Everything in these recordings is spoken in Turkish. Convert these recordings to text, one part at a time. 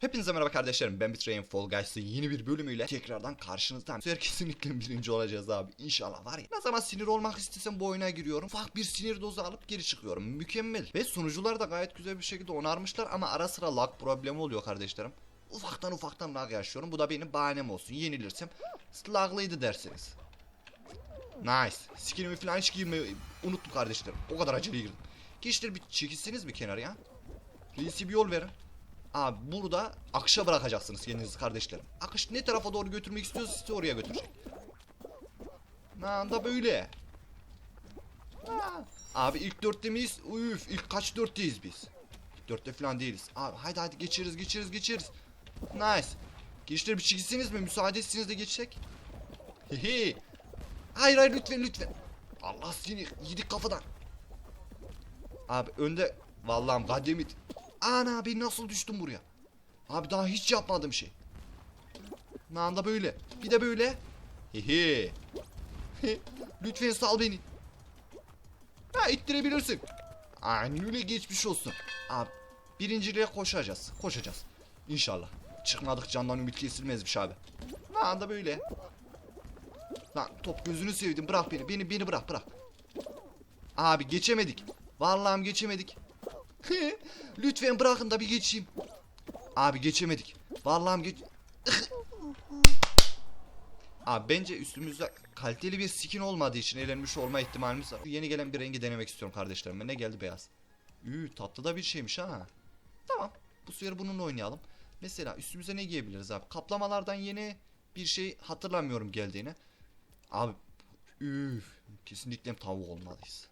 Hepinize merhaba kardeşlerim ben Bitrain Fall Guys'ın yeni bir bölümüyle tekrardan karşınızdayım. Bu sefer kesinlikle birinci olacağız abi inşallah var ya. Ne zaman sinir olmak istesem bu oyuna giriyorum. Ufak bir sinir dozu alıp geri çıkıyorum. Mükemmel. Ve sunucular da gayet güzel bir şekilde onarmışlar ama ara sıra lag problemi oluyor kardeşlerim. Ufaktan ufaktan lag yaşıyorum. Bu da benim bahanem olsun. Yenilirsem laglıydı dersiniz. Nice. Skinimi falan hiç giymeyi unuttum kardeşlerim. O kadar aceleye girdim. Gençler bir çekilseniz mi kenara ya? Reisi bir yol verin. Abi burada akışa bırakacaksınız kendinizi kardeşlerim. Akış ne tarafa doğru götürmek istiyorsa sizi oraya götürecek. Anda böyle. Ha. Abi ilk dörtte miyiz? Üf ilk kaç dörtteyiz biz? İlk dörtte falan değiliz. Abi haydi haydi geçeriz geçeriz geçeriz. Nice. Gençler bir çekilseniz mi? Müsaade etseniz de geçsek. Hehe. Hayır hayır lütfen lütfen. Allah seni yedik kafadan. Abi önde vallahi kademit. Ana ben nasıl düştüm buraya? Abi daha hiç yapmadım şey. Nanda böyle. Bir de böyle. Hehe. Lütfen sal beni. Ha ittirebilirsin. Aynen öyle geçmiş olsun. Abi birinciliğe koşacağız. Koşacağız. İnşallah. Çıkmadık candan ümit kesilmezmiş abi. Nanda böyle. Lan top gözünü sevdim bırak beni. Beni beni bırak bırak. Abi geçemedik. Vallahi geçemedik. Lütfen bırakın da bir geçeyim. Abi geçemedik. Vallahi geç... Abi bence üstümüzde kaliteli bir skin olmadığı için elenmiş olma ihtimalimiz var. Yeni gelen bir rengi denemek istiyorum kardeşlerim. Ne geldi beyaz? Üü tatlı da bir şeymiş ha. Tamam. Bu sefer bununla oynayalım. Mesela üstümüze ne giyebiliriz abi? Kaplamalardan yeni bir şey hatırlamıyorum geldiğini. Abi üf kesinlikle tavuk olmalıyız.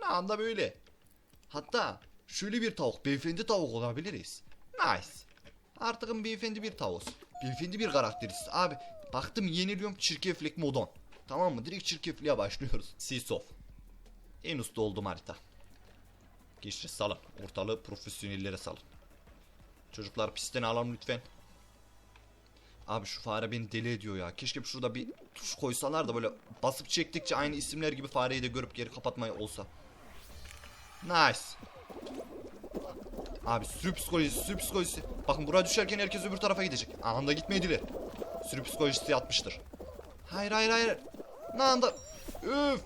Ne anda böyle. Hatta şöyle bir tavuk, beyefendi tavuk olabiliriz. Nice. Artık beyefendi bir tavuk. Beyefendi bir karakteriz. Abi baktım yeniliyorum çirkeflik modon. Tamam mı? Direkt çirkefliğe başlıyoruz. Seasof. En usta oldum harita. Geçti salın. Ortalığı profesyonellere salın. Çocuklar pistten alalım lütfen. Abi şu fare beni deli ediyor ya. Keşke şurada bir tuş koysalar da böyle basıp çektikçe aynı isimler gibi fareyi de görüp geri kapatmayı olsa. Nice. Abi sürü psikolojisi, sürü psikolojisi. Bakın buraya düşerken herkes öbür tarafa gidecek. Anında gitmediler. Sürü psikolojisi yatmıştır. Hayır hayır hayır. Ne anda? Üf.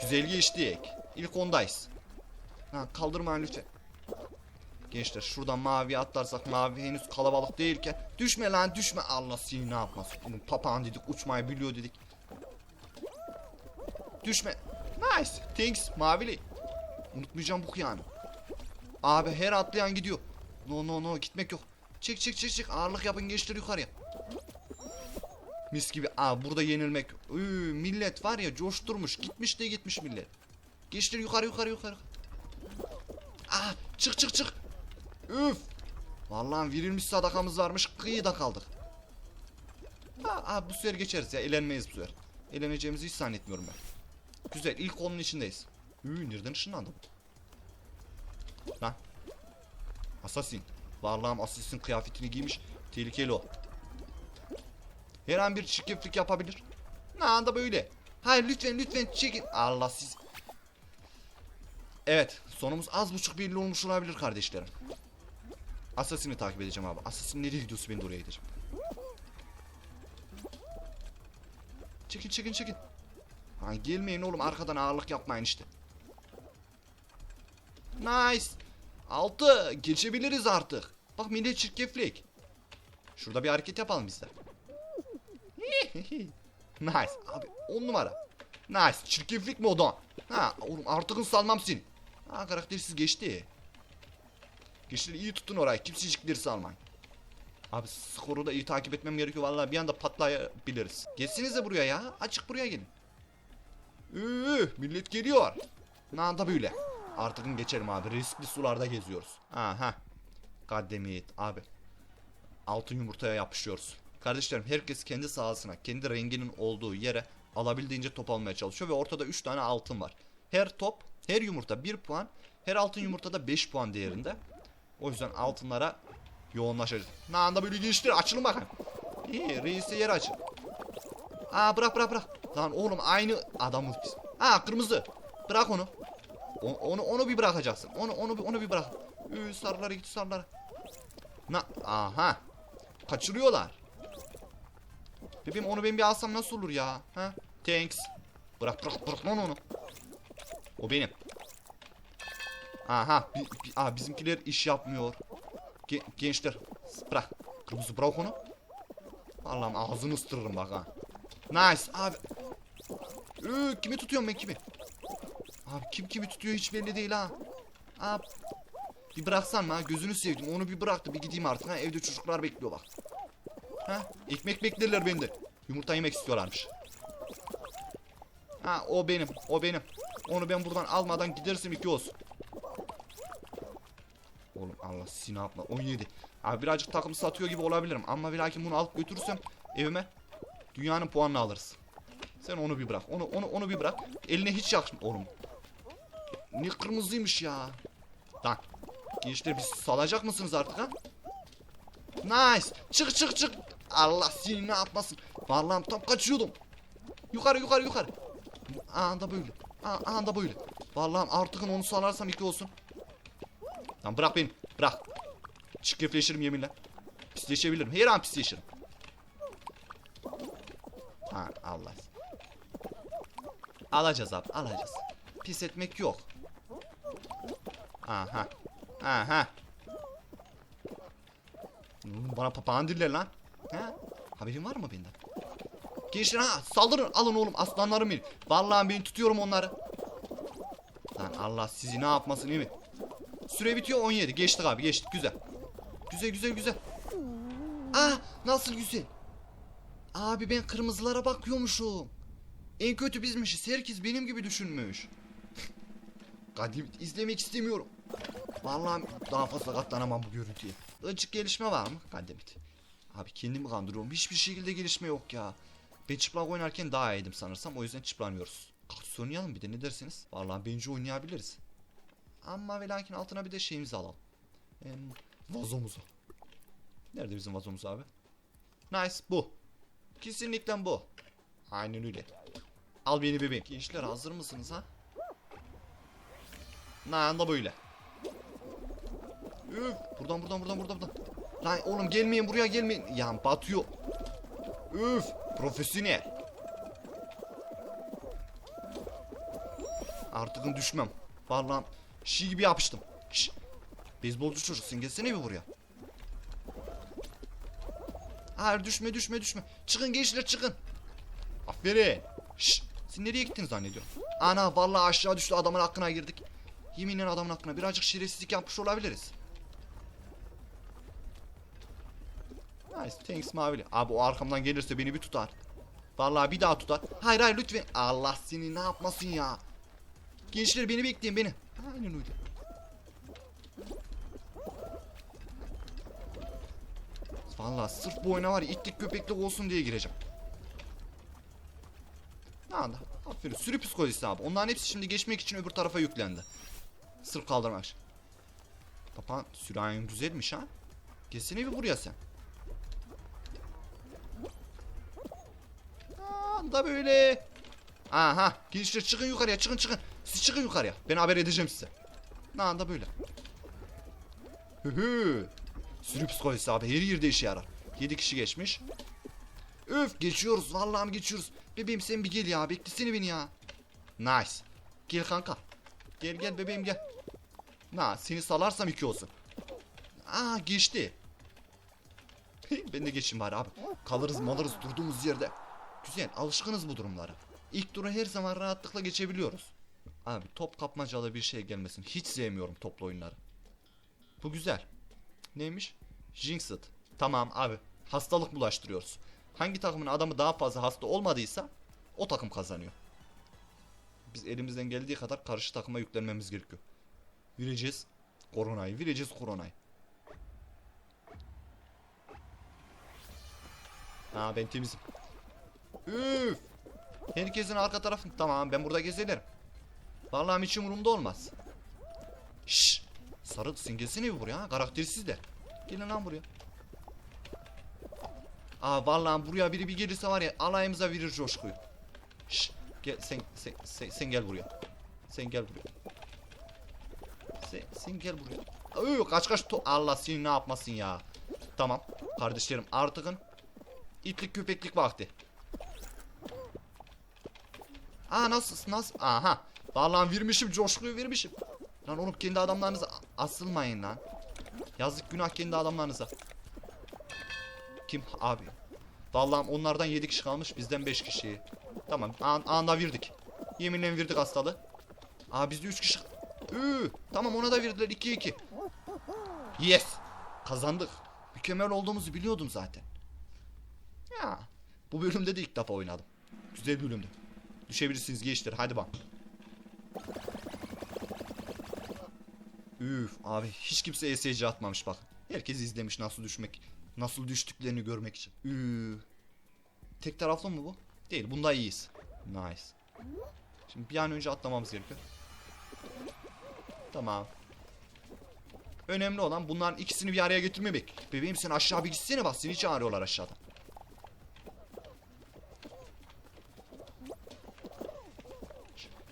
Güzel geçtik. İlk ondayız. Ha, kaldırmayın lütfen. Gençler şuradan mavi atlarsak mavi henüz kalabalık değilken düşme lan düşme Allah seni ne yapmaz bunun papağan dedik uçmayı biliyor dedik düşme nice thanks mavili unutmayacağım bu yani abi her atlayan gidiyor no no no gitmek yok çık çık çık çık ağırlık yapın gençler yukarıya mis gibi aa burada yenilmek. Üü, millet var ya coşturmuş gitmiş de gitmiş millet gençler yukarı yukarı yukarı Aa çık çık çık Üf. Vallahi verilmiş sadakamız varmış kıyıda kaldık. Ha, ha bu sefer geçeriz ya elenmeyiz bu sefer. Eleneceğimizi hiç zannetmiyorum ben. Güzel ilk onun içindeyiz. Üü nereden ışınlandım? Lan. Assassin. Varlığım Assassin kıyafetini giymiş. Tehlikeli o. Her an bir çirkeflik yapabilir. Ne anda böyle. Hayır lütfen lütfen çekin. Allah siz. Evet sonumuz az buçuk belli olmuş olabilir kardeşlerim. Assassin'i takip edeceğim abi. Assassin nereye gidiyorsa ben de oraya gideceğim. Çekin çekin çekin. Ha, gelmeyin oğlum arkadan ağırlık yapmayın işte. Nice. Altı. Geçebiliriz artık. Bak millet çirkeflik. Şurada bir hareket yapalım biz de. nice. Abi on numara. Nice. Çirkeflik mi o da? Ha oğlum artık salmam seni. Ha karaktersiz geçti. Gençler iyi tutun orayı. Kimsecikleri salmayın. Abi skoru da iyi takip etmem gerekiyor. Vallahi bir anda patlayabiliriz. Geçsinize buraya ya. Açık buraya gelin. Üü, millet geliyor. Ne anda böyle. Artık geçelim abi. Riskli sularda geziyoruz. Aha. Kademiyet abi. Altın yumurtaya yapışıyoruz. Kardeşlerim herkes kendi sahasına, kendi renginin olduğu yere alabildiğince top almaya çalışıyor ve ortada 3 tane altın var. Her top, her yumurta 1 puan, her altın yumurtada 5 puan değerinde. O yüzden altınlara yoğunlaşacağız. Ne anda böyle geçti açılın bakın. İyi reisi yer açın. Aa bırak bırak bırak. Lan oğlum aynı adamız biz. Aa kırmızı. Bırak onu. Onu onu bir bırakacaksın. Onu onu onu bir bırak. Üü sarılara git sarılara. Na aha. Kaçırıyorlar. Bebeğim onu ben bir alsam nasıl olur ya? Ha? Thanks. Bırak bırak bırak lan onu. O benim. Aha. Bi, bi- aa, bizimkiler iş yapmıyor. Ge- gençler. Bırak. Kırmızı bırak onu. Allah'ım ağzını ıstırırım bak ha. Nice abi. Ee, kimi tutuyorum ben kimi? Abi kim kimi tutuyor hiç belli değil ha. Abi. Bir bıraksan ha gözünü sevdim onu bir bıraktı bir gideyim artık ha evde çocuklar bekliyor bak. Ha ekmek beklerler bende. Yumurta yemek istiyorlarmış. Ha o benim o benim. Onu ben buradan almadan gidersin iki olsun. Oğlum Allah sizi ne yapma 17. Abi birazcık takım satıyor gibi olabilirim ama lakin bunu alıp götürürsem evime dünyanın puanını alırız. Sen onu bir bırak. Onu onu onu bir bırak. Eline hiç yakışmıyor oğlum. Ne kırmızıymış ya. Lan. Gençler biz salacak mısınız artık ha? Nice. Çık çık çık. Allah seni ne yapmasın. Vallahi tam kaçıyordum. Yukarı yukarı yukarı. Anda böyle. Aa, anda böyle. Vallahi artık onu salarsam iki olsun. Lan bırak beni. Bırak. Çirkefleşirim yeminle. Pisleşebilirim. Her an pisleşirim. Ha Allah. Alacağız abi alacağız. Pis etmek yok. Aha. Aha. Hmm, Bana papağan diller lan. Ha? Haberin var mı benden? Gençler ha saldırın alın oğlum aslanlarım benim. Vallahi ben tutuyorum onları. Lan Allah sizi ne yapmasın iyi mi? Süre bitiyor 17 geçtik abi geçtik güzel. Güzel güzel güzel. Ah nasıl güzel. Abi ben kırmızılara bakıyormuşum. En kötü bizmişiz. Herkes benim gibi düşünmüş. Kadim izlemek istemiyorum. Vallahi daha fazla katlanamam bu görüntüye. Açık gelişme var mı? Kademit. Abi kendimi kandırıyorum. Hiçbir şekilde gelişme yok ya. Ben çıplak oynarken daha iyiydim sanırsam. O yüzden çıplanıyoruz. Kaktüs oynayalım bir de ne dersiniz? Vallahi bence oynayabiliriz. Ama ve lakin altına bir de şeyimizi alalım. Em, vazomuzu. Nerede bizim vazomuz abi? Nice bu. Kesinlikle bu. Aynen öyle. Al beni bebeğim. Gençler hazır mısınız ha? Lan da böyle. Üf, buradan buradan buradan buradan buradan. Lan oğlum gelmeyin buraya gelmeyin. Ya batıyor. Üf, profesyonel. Artık düşmem. Vallahi şi gibi yapıştım. Şş. Beyzbolcu çocuk sen gelsene bir buraya. Hayır düşme düşme düşme. Çıkın gençler çıkın. Aferin. Şşş. Siz nereye gittiniz zannediyorsun? Ana vallahi aşağı düştü adamın hakkına girdik. Yeminle adamın hakkına birazcık şerefsizlik yapmış olabiliriz. Nice thanks mavili. Abi o arkamdan gelirse beni bir tutar. Vallahi bir daha tutar. Hayır hayır lütfen. Allah seni ne yapmasın ya. Gençler beni bekleyin beni. Aynen öyle. Vallahi sırf bu oyuna var ya itlik köpeklik olsun diye gireceğim. Ne anda? Aferin. Sürü psikolojisi abi. Onların hepsi şimdi geçmek için öbür tarafa yüklendi. Sırf kaldırmak için. Papağan sürahin güzelmiş ha. Gelsene bir buraya sen. Anda böyle. Aha. Gençler çıkın yukarıya çıkın çıkın. Siz çıkın yukarıya. Ben haber edeceğim size. Ne anda böyle. Hı hı. Sürü psikolojisi abi her yerde işe yarar. 7 kişi geçmiş. Öf geçiyoruz vallahi mi geçiyoruz. Bebeğim sen bir gel ya beklesene beni ya. Nice. Gel kanka. Gel gel bebeğim gel. Na seni salarsam iki olsun. Aa geçti. ben de geçeyim bari abi. Kalırız malırız durduğumuz yerde. Güzel alışkınız bu durumlara. İlk turu her zaman rahatlıkla geçebiliyoruz. Abi top kapmacalı bir şey gelmesin. Hiç sevmiyorum toplu oyunları. Bu güzel. Neymiş? Jinxed. Tamam abi. Hastalık bulaştırıyoruz. Hangi takımın adamı daha fazla hasta olmadıysa o takım kazanıyor. Biz elimizden geldiği kadar karşı takıma yüklenmemiz gerekiyor. Vereceğiz koronayı. Vereceğiz koronayı. Ha ben temizim. Üf. Herkesin arka tarafı. Tamam ben burada gezerim. Vallahi hiç umurumda olmaz. Şşş. Sarı gelsene bir buraya. Karaktersiz de. Gelin lan buraya. Aa vallahi buraya biri bir gelirse var ya alayımıza verir coşkuyu. Şşş. Gel sen, sen, sen, sen gel buraya. Sen gel buraya. Sen, sen gel buraya. Öy, kaç kaç to Allah seni ne yapmasın ya. Tamam. Kardeşlerim artıkın itlik köpeklik vakti. Aa nasıl nasıl? Aha. Vallahi vermişim coşkuyu vermişim. Lan oğlum kendi adamlarınıza asılmayın lan. Yazık günah kendi adamlarınıza. Kim abi? Vallahi onlardan 7 kişi kalmış bizden 5 kişi. Tamam an anda verdik. Yeminle verdik hastalığı. Aa bizde 3 kişi. Üü, tamam ona da verdiler 2 2. Yes. Kazandık. Mükemmel olduğumuzu biliyordum zaten. Ya bu bölümde de ilk defa oynadım. Güzel bölümdü. Düşebilirsiniz gençler hadi bak. Üf abi hiç kimse ESC atmamış bak. Herkes izlemiş nasıl düşmek, nasıl düştüklerini görmek için. Üf. Tek taraflı mı bu? Değil. Bunda iyiyiz. Nice. Şimdi bir an önce atlamamız gerekiyor. Tamam. Önemli olan bunların ikisini bir araya getirmemek. Bebeğim sen aşağı bir gitsene bak seni çağırıyorlar aşağıda.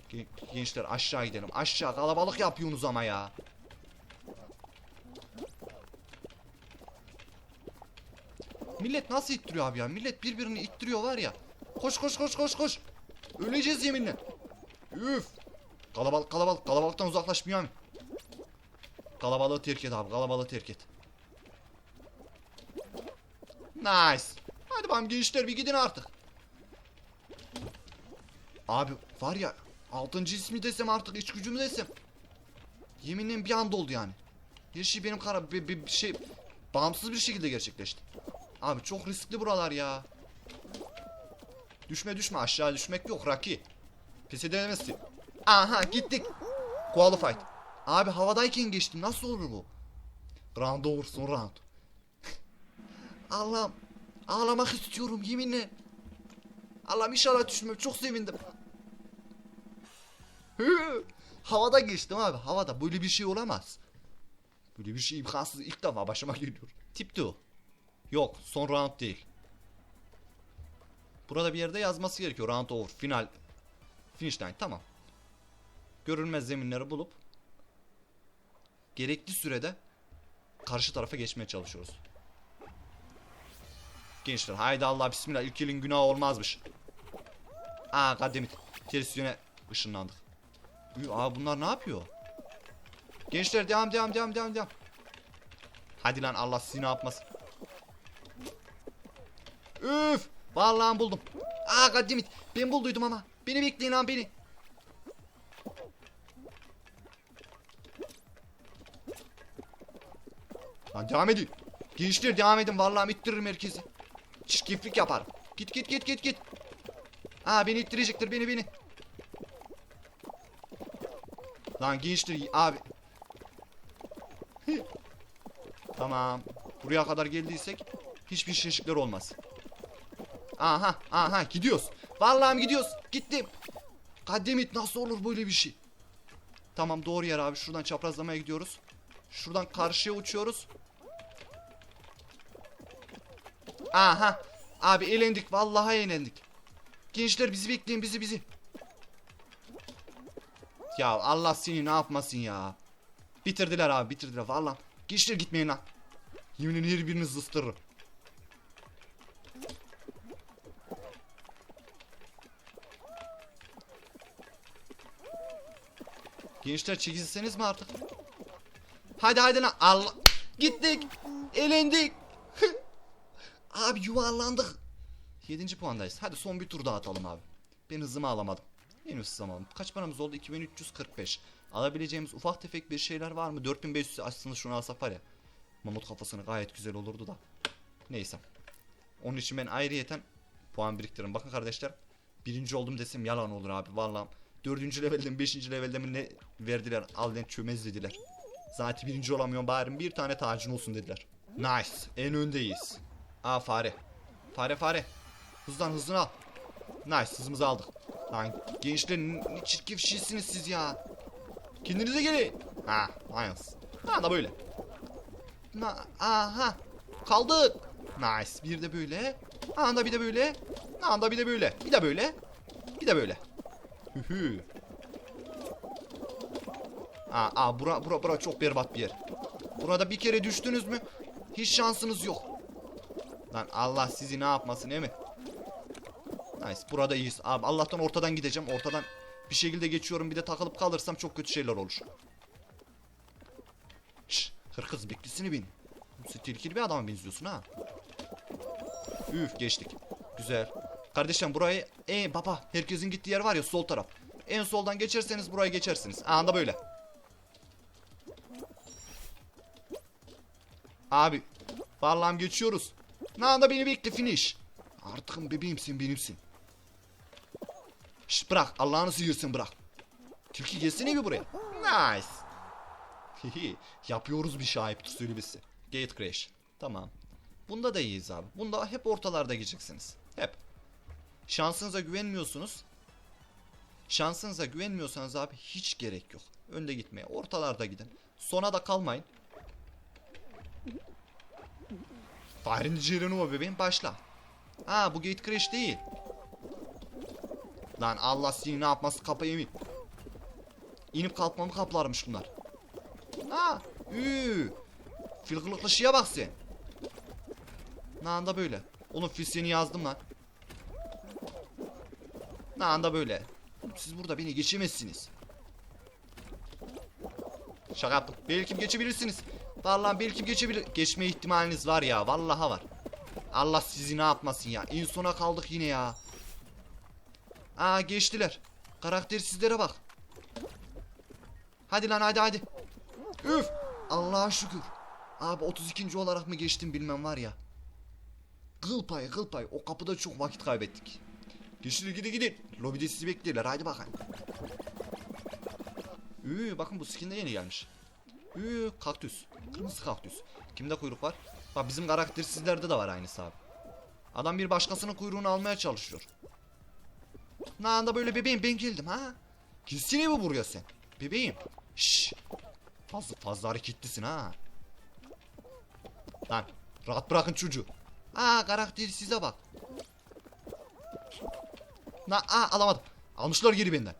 Gen- Gençler aşağı gidelim. Aşağı kalabalık yapıyorsunuz ama ya. Millet nasıl ittiriyor abi ya? Millet birbirini ittiriyor var ya. Koş koş koş koş koş. Öleceğiz yeminle. Üf. Kalabalık kalabalık kalabalıktan uzaklaş Bünyamin. Kalabalığı terk et abi kalabalığı terk et. Nice. Hadi bakalım gençler bir gidin artık. Abi var ya altıncı ismi desem artık iç gücümü desem. Yeminle bir anda oldu yani. Her şey benim kara bir, bir, bir şey bağımsız bir şekilde gerçekleşti. Abi çok riskli buralar ya. Düşme düşme aşağı düşmek yok Raki. Pes edemezsin. Aha gittik. Qualified. Abi havadayken geçtim nasıl olur bu? Round olursun round. Allah'ım ağlamak istiyorum yeminle. Allah'ım inşallah düşmem çok sevindim. Havada geçtim abi havada böyle bir şey olamaz. Böyle bir şey imkansız ilk defa başıma geliyor. Tipti o. Yok son round değil. Burada bir yerde yazması gerekiyor round over final. Finish line tamam. Görünmez zeminleri bulup gerekli sürede karşı tarafa geçmeye çalışıyoruz. Gençler haydi Allah bismillah ilk elin günahı olmazmış. Aa kademit. Ters yöne ışınlandık. Aa bunlar ne yapıyor? Gençler devam devam devam devam devam. Hadi lan Allah sizi ne yapmasın. Üf! Vallahi buldum. Aa goddammit. Ben bulduydum ama. Beni bekleyin lan beni. Lan devam edin. Gençler devam edin. Vallahi ittiririm herkesi. Çirkeflik yaparım. Git git git git git. Aa beni ittirecektir beni beni. Lan gençler abi. tamam. Buraya kadar geldiysek hiçbir şaşıklar olmaz. Aha aha gidiyoruz. Vallahi gidiyoruz. Gittim. Kaddemit nasıl olur böyle bir şey? Tamam doğru yer abi. Şuradan çaprazlamaya gidiyoruz. Şuradan karşıya uçuyoruz. Aha. Abi elendik. Vallahi elendik. Gençler bizi bekleyin bizi bizi. Ya Allah seni ne yapmasın ya. Bitirdiler abi bitirdiler vallahi. Gençler gitmeyin lan. Yemin her birinizi ıstırırım. Gençler çekilseniz mi artık? Hadi hadi lan Allah. Gittik. Elendik. abi yuvarlandık. 7. puandayız. Hadi son bir tur daha atalım abi. Ben hızımı alamadım. Henüz hızlamadım. Kaç paramız oldu? 2345. Alabileceğimiz ufak tefek bir şeyler var mı? 4500 aslında şunu alsak var ya. Mamut kafasını gayet güzel olurdu da. Neyse. Onun için ben ayrıyeten puan biriktiririm. Bakın kardeşler. Birinci oldum desem yalan olur abi. Vallahi dördüncü levelden beşinci levelde mi ne verdiler? Al lan çömez dediler. Zaten birinci olamıyorum bari bir tane tacın olsun dediler. Nice. En öndeyiz. Aa fare. Fare fare. Hızlan hızını al. Nice hızımızı aldık. Lan gençler ne çirkin şeysiniz siz ya. Kendinize gelin. Ha aynen. Ha da böyle. Na, aha. Kaldık. Nice. Bir de böyle. Anda bir de böyle. Anda bir de böyle. Bir de böyle. Bir de böyle. Hühü. Aa, aa bura, bura, bura çok berbat bir yer. Burada bir kere düştünüz mü? Hiç şansınız yok. Lan Allah sizi ne yapmasın değil mi? Nice. Burada iyiyiz. Abi Allah'tan ortadan gideceğim. Ortadan bir şekilde geçiyorum. Bir de takılıp kalırsam çok kötü şeyler olur. Şşş. Hırkız beklesini bin. Tehlikeli bir adama benziyorsun ha. Üf geçtik. Güzel. Kardeşim burayı e baba herkesin gittiği yer var ya sol taraf. En soldan geçerseniz buraya geçersiniz. Anda böyle. Abi vallahi geçiyoruz. Ne anda beni bekle finish. Artık bebeğimsin benimsin. Şşt bırak Allah'ını seviyorsun bırak. Tilki gelsene bir buraya. Nice. Yapıyoruz bir şey ayıptır söylemesi. Gate crash. Tamam. Bunda da iyiyiz abi. Bunda hep ortalarda gideceksiniz. Hep. Şansınıza güvenmiyorsunuz. Şansınıza güvenmiyorsanız abi hiç gerek yok. Önde gitmeye. Ortalarda gidin. Sona da kalmayın. Fire'in Geronimo bebeğim başla. Ha bu gate crash değil. Lan Allah seni ne yapması kapıyı emin. İnip kalkmamı kaplarmış bunlar. Ha, üü. Fil kılıklı şeye bak sen. Ne anda böyle. Oğlum fil seni yazdım lan. Ne anda böyle. Siz burada beni geçemezsiniz. Şaka yaptım. Belki geçebilirsiniz. Vallahi belki geçebilir. Geçme ihtimaliniz var ya. Vallahi var. Allah sizi ne yapmasın ya. En sona kaldık yine ya. Aa geçtiler. Karaktersizlere bak. Hadi lan hadi hadi. Üf. Allah'a şükür. Abi 32. olarak mı geçtim bilmem var ya. Kıl payı kıl payı. O kapıda çok vakit kaybettik. Geçin gidin gidin. Lobide sizi bekliyorlar. Haydi bakın. Üü bakın bu skin de yeni gelmiş. Üü kaktüs. Kırmızı kaktüs. Kimde kuyruk var? Bak bizim karaktersizlerde de var aynısı abi. Adam bir başkasının kuyruğunu almaya çalışıyor. Ne anda böyle bebeğim ben geldim ha? Gelsene mi buraya sen? Bebeğim. Şşş. Fazla, fazla hareketlisin ha. Lan rahat bırakın çocuğu. Aa karakteri size bak. Na aa alamadım. Almışlar geri benden.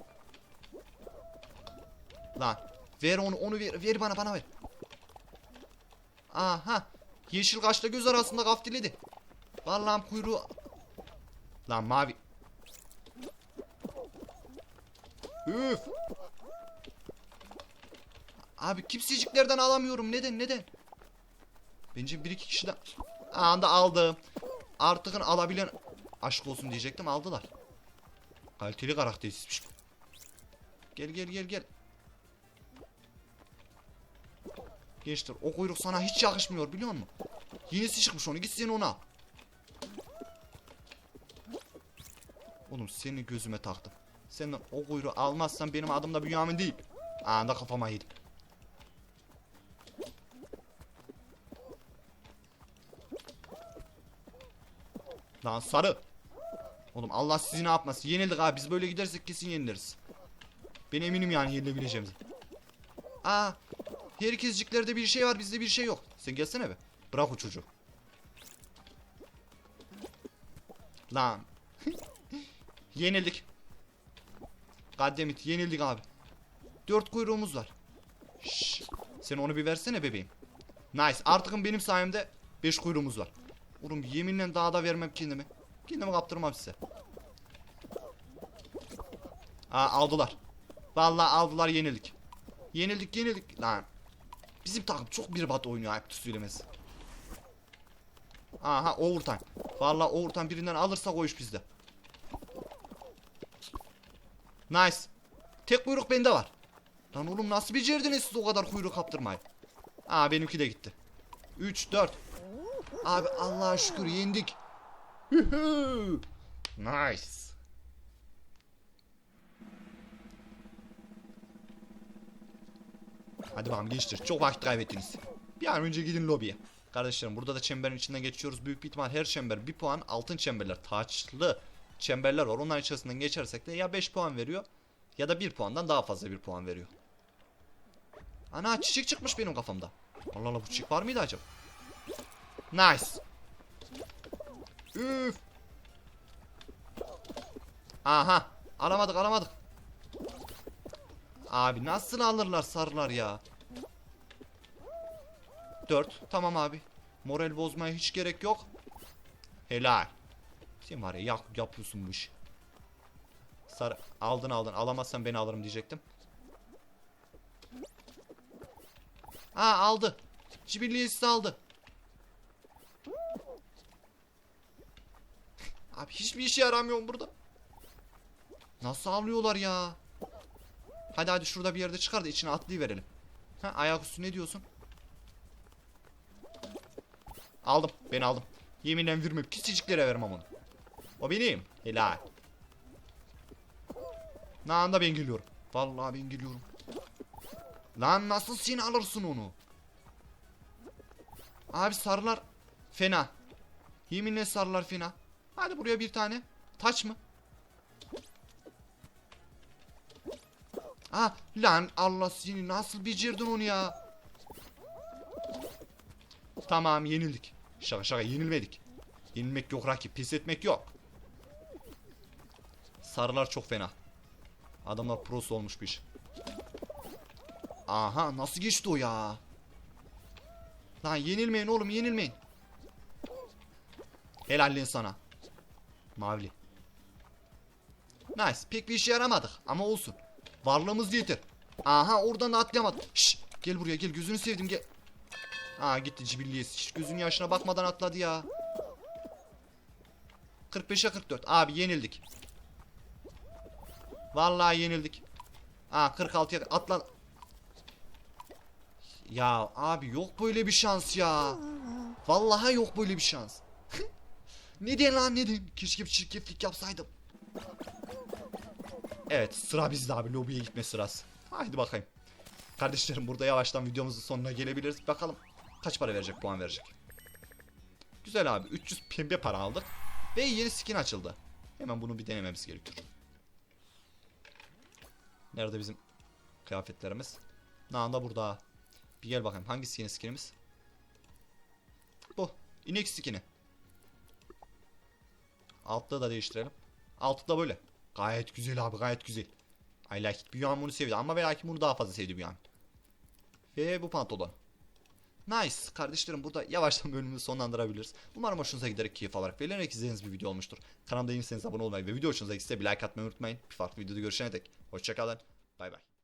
Lan ver onu onu ver ver bana bana ver. Aha yeşil kaşla göz arasında gaftiledi. Vallahi kuyruğu. Lan mavi. Üf. Abi kimseciklerden alamıyorum. Neden neden? Bence bir iki kişiden anda aldım. Artık alabilen aşk olsun diyecektim aldılar. Kaliteli karakterisizmiş. Gel gel gel gel. Gençler o kuyruk sana hiç yakışmıyor biliyor musun? Yenisi çıkmış onu git sen ona. Oğlum seni gözüme taktım. Senden o kuyruğu almazsan benim adım da Bünyamin değil. Anda kafama yedim. Lan sarı. Oğlum Allah sizi ne yapmasın. Yenildik abi. Biz böyle gidersek kesin yeniliriz. Ben eminim yani yenilebileceğimize. Aa. Herkesciklerde bir şey var. Bizde bir şey yok. Sen gelsene be. Bırak o çocuğu. Lan. yenildik. Goddammit yenildik abi. Dört kuyruğumuz var. Şşş. Sen onu bir versene bebeğim. Nice. Artık benim sayemde beş kuyruğumuz var. Oğlum yeminle daha da vermem kendimi. Kendimi kaptırmam size. Aa aldılar. Vallahi aldılar yenildik. Yenildik yenildik. Lan. Bizim takım çok bir bat oynuyor ayıptır söylemesi. Aha overtime. Vallahi overtime birinden alırsak o iş bizde. Nice. Tek kuyruk bende var. Lan oğlum nasıl becerdiniz siz o kadar kuyruk kaptırmayı? Aa benimki de gitti. 3 4 Abi Allah'a şükür yendik. Nice. Hadi bakalım gençler çok vakit kaybettiniz. Bir an önce gidin lobiye. Kardeşlerim burada da çemberin içinden geçiyoruz. Büyük bir ihtimal her çember bir puan. Altın çemberler taçlı çemberler var. Onlar içerisinden geçersek de ya 5 puan veriyor ya da 1 puandan daha fazla bir puan veriyor. Ana çiçek çıkmış benim kafamda. Allah Allah bu çiçek var mıydı acaba? Nice. Üf. Aha. Alamadık alamadık. Abi nasıl alırlar sarılar ya? 4. Tamam abi. Moral bozmaya hiç gerek yok. Helal. Sen var ya yap, yapıyorsun bu işi. Sarı aldın aldın. Alamazsan beni alırım diyecektim. Ha aldı. Cibilliyesi aldı. Abi hiçbir işe yaramıyorum burada. Nasıl avlıyorlar ya? Hadi hadi şurada bir yerde çıkar da içine atlayıverelim. Ha ayaküstü ne diyorsun? Aldım. Ben aldım. Yeminle vermem. Pisiciklere vermem onu. O benim. Helal. Lan da ben geliyorum. Vallahi ben geliyorum. Lan nasıl sen alırsın onu? Abi sarılar fena. Yeminle sarılar fena. Hadi buraya bir tane. Taç mı? Ah lan Allah seni nasıl becerdin onu ya? Tamam yenildik. Şaka şaka yenilmedik. Yenilmek yok rakip. Pes etmek yok. Sarılar çok fena. Adamlar pros olmuş bir iş. Aha nasıl geçti o ya? Lan yenilmeyin oğlum yenilmeyin. Helallin sana. Mavili. Nice. Pek bir işe yaramadık ama olsun. Varlığımız yeter. Aha oradan da atlayamadım. Şş, gel buraya gel gözünü sevdim gel. Aa gitti cibilliyesi. Hiç gözünün yaşına bakmadan atladı ya. 45'e 44. Abi yenildik. Vallahi yenildik. Aa 46'ya atla. Ya abi yok böyle bir şans ya. Vallahi yok böyle bir şans. neden lan neden? Keşke bir çirkeflik yapsaydım. Evet sıra bizde abi lobiye gitme sırası. Haydi bakayım. Kardeşlerim burada yavaştan videomuzun sonuna gelebiliriz. Bakalım kaç para verecek puan verecek. Güzel abi 300 pembe para aldık. Ve yeni skin açıldı. Hemen bunu bir denememiz gerekiyor. Nerede bizim kıyafetlerimiz? Nanda burada. Bir gel bakayım hangisi yeni skinimiz? Bu. İnek skini. Altlığı da değiştirelim. Altı da böyle. Gayet güzel abi gayet güzel. I like it. Büyüğüm bunu sevdi ama belki bunu daha fazla sevdi Büyüğüm. Ve bu pantolon. Nice. Kardeşlerim burada yavaştan bölümümüzü sonlandırabiliriz. Umarım hoşunuza giderek keyif alarak beğenerek izlediğiniz bir video olmuştur. Kanalda yeniyseniz abone olmayı ve video hoşunuza gitse bir like atmayı unutmayın. Bir farklı videoda görüşene dek. Hoşçakalın. Bay bay.